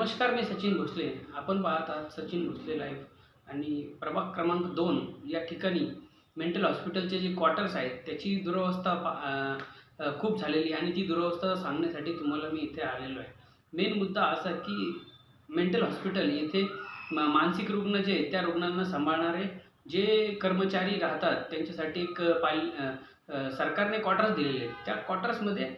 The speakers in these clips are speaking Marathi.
नमस्कार मी सचिन भोसले. आपण पाहत आहात सचिन भोसले लाईव्ह आणि प्रभाग क्रमांक दोन या ठिकाणी मेंटल हॉस्पिटलचे जे क्वार्टर्स आहेत त्याची दुरवस्था पा खूप झालेली आणि ती दुरवस्था सांगण्यासाठी तुम्हाला मी इथे आलेलो आहे. मेन मुद्दा असा की मेंटल हॉस्पिटल येथे मा मानसिक रुग्ण जे त्या रुग्णांना सांभाळणारे जे कर्मचारी राहतात त्यांच्यासाठी एक पाल सरकारने क्वार्टर्स दिलेले आहेत. त्या क्वार्टर्समध्ये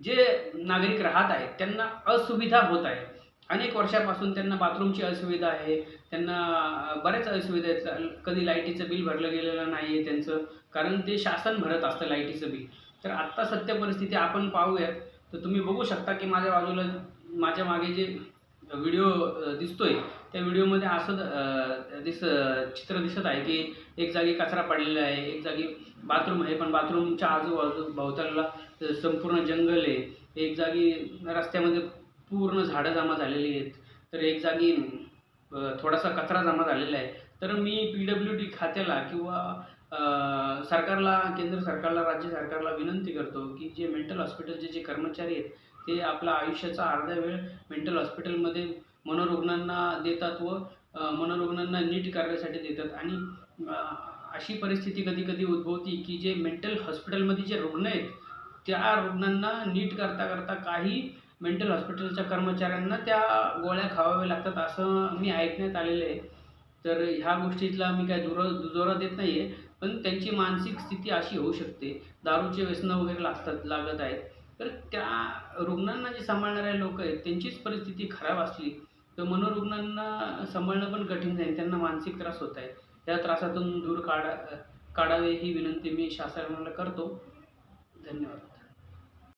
जे नागरिक राहत आहेत त्यांना असुविधा होत आहे. अनेक वर्षापासून त्यांना बाथरूमची असुविधा आहे. त्यांना बऱ्याच असुविधा आहेत. कधी लाईटीचं बिल भरलं गेलेलं नाही आहे त्यांचं. कारण ते शासन भरत असतं लाईटीचं बिल. तर आत्ता सत्य परिस्थिती आपण पाहूयात. तर तुम्ही बघू शकता की माझ्या बाजूला माझ्या मागे जे व्हिडिओ दिसतोय त्या व्हिडिओमध्ये असं दिस चित्र दिसत आहे की एक जागी कचरा पडलेला आहे एक जागी बाथरूम आहे. पण बाथरूमच्या आजूबाजू भोवतालला संपूर्ण जंगल आहे. एक जागी रस्त्यामध्ये पूर्ण झाडं जमा झालेली आहेत. तर एक जागी थोडासा कचरा जमा झालेला आहे. तर मी पी डब्ल्यू डी खात्याला किंवा सरकारला केंद्र सरकारला राज्य सरकारला विनंती करतो की जे मेंटल हॉस्पिटलचे जे कर्मचारी आहेत ते आपला आयुष्याचा अर्धा वेळ मेंटल हॉस्पिटलमध्ये मनोरुग्णांना देतात व मनोरुग्णांना नीट करण्यासाठी देतात. आणि अशी परिस्थिती कधी कधी उद्भवती की जे मेंटल हॉस्पिटलमध्ये जे रुग्ण आहेत त्या रुग्णांना नीट करता करता काही मेंटल हॉस्पिटलच्या कर्मचाऱ्यांना त्या गोळ्या खावाव्या लागतात असं मी ऐकण्यात आलेलं आहे. तर ह्या गोष्टीतला मी काय दुर दुजोरा देत नाही आहे पण त्यांची मानसिक स्थिती अशी होऊ शकते. दारूचे व्यसनं वगैरे लागतात लागत आहेत. तर त्या रुग्णांना जे सांभाळणारे लोक आहेत त्यांचीच परिस्थिती खराब असली तर मनोरुग्णांना सांभाळणं पण कठीण जाईल त्यांना मानसिक त्रास होत आहे. त्या त्रासातून दूर काढा काढावे ही विनंती मी शासनाला करतो. धन्यवाद.